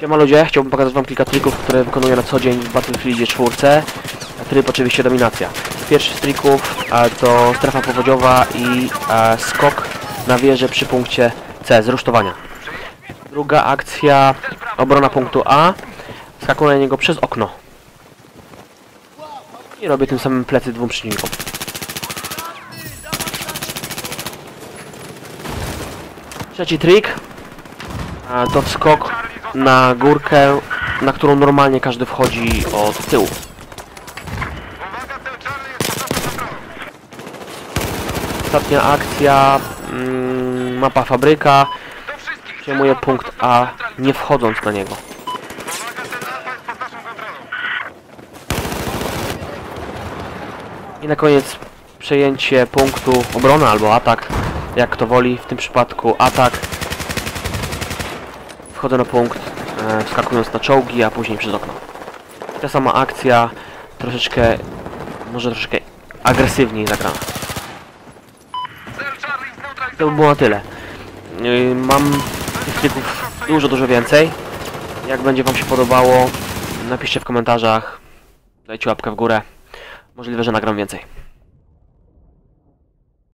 Siema ludzie, chciałbym pokazać wam kilka trików, które wykonuję na co dzień w Battlefieldzie 4. Tryb oczywiście dominacja. Pierwszy z trików to strefa powodziowa i a, skok na wieżę przy punkcie C z rusztowania. Druga akcja obrona punktu A. Skakuję na niego przez okno. I robię tym samym plecy dwóm przeciwnikom. Trzeci trik to skok na górkę, na którą normalnie każdy wchodzi od tyłu. Ostatnia akcja, mm, mapa fabryka. Przejmuję punkt A, nie wchodząc na niego. I na koniec przejęcie punktu obrona albo atak, jak kto woli. W tym przypadku atak. Wchodzę na punkt, e, wskakując na czołgi, a później przez okno. Ta sama akcja, troszeczkę, może troszeczkę agresywniej zagrana. To by było na tyle. Yy, Mam tych trików dużo, dużo więcej. Jak będzie Wam się podobało, napiszcie w komentarzach, dajcie łapkę w górę. Możliwe, że nagram więcej.